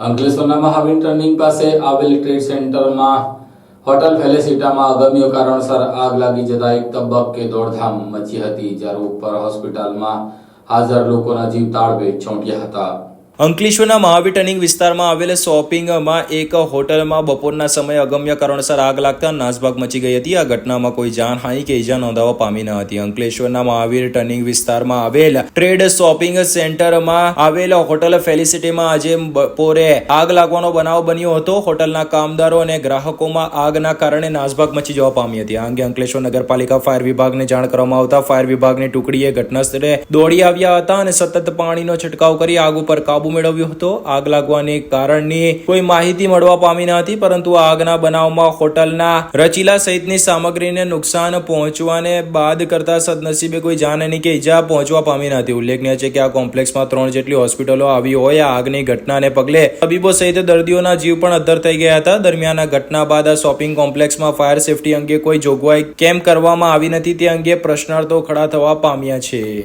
અંકલેશ્વરના મહાવીર ટર્નિંગ પાસે આવેલ ટ્રેડ સેન્ટરમાં હોટલ ફેલેસિટામાં અગમ્ય કારણસર આગ લાગી જતા એક તબક્કે દોડધામ મચી હતી, જ્યારે ઉપર હોસ્પિટલમાં હાજર લોકોના જીવ તાળવે ચોંટ્યા હતા. અંકલેશ્વરના મહાવીર ટર્નિંગ વિસ્તારમાં આવેલ શોપિંગમાં એક હોટલમાં બપોરના સમયે અગમ્ય કારણસર આગ લાગતા નાસભાગ મચી ગઈ હતી. આ ઘટનામાં કોઈ જાનહાનિ કે ઈજા નોંધાવા પામી ન હતી. અંકલેશ્વરના મહાવીર ટર્નિંગ વિસ્તારમાં આવેલ ટ્રેડ શોપિંગ સેન્ટરમાં આવેલ હોટલ ફેલિસિટીમાં આજે બપોરે આગ લાગવાનો બનાવ બન્યો હતો. હોટલના કામદારો અને ગ્રાહકોમાં આગના કારણે નાસભાગ મચી જવા પામી હતી. આ અંગે અંકલેશ્વર નગરપાલિકા ફાયર વિભાગને જાણ કરવામાં આવતા ફાયર વિભાગની ટુકડીએ ઘટના સ્થળે દોડી આવ્યા હતા અને સતત પાણીનો છંટકાવ કરી આગ ઉપર કાબુ મેળવ્યો હતો. આગ લાગવાની કારણની કોઈ માહિતી મળવા પામી ન હતી, પરંતુ આગના બનાવમાં હોટલના રચીલા સહિતની સામગ્રીને નુકસાન પહોંચવાને બાદ કરતા સદનસીબે કોઈ જાનહાની કે ઈજા પહોંચવા પામી ન હતી. ઉલ્લેખનીય છે કે આ કોમ્પ્લેક્સમાં ત્રણ જેટલી હોસ્પિટલો આવી હોય આગની ઘટનાને પગલે તબીબો સહિત દર્દીઓના જીવ પણ અદ્ધર થઈ ગયા હતા. દરમિયાન ઘટના બાદ આ શોપિંગ કોમ્પ્લેક્સમાં ફાયર સેફટી અંગે કોઈ જોગવાઈ કેમ કરવામાં આવી નથી તે અંગે પ્રશ્નાર્થો ખડા થવા પામ્યા છે.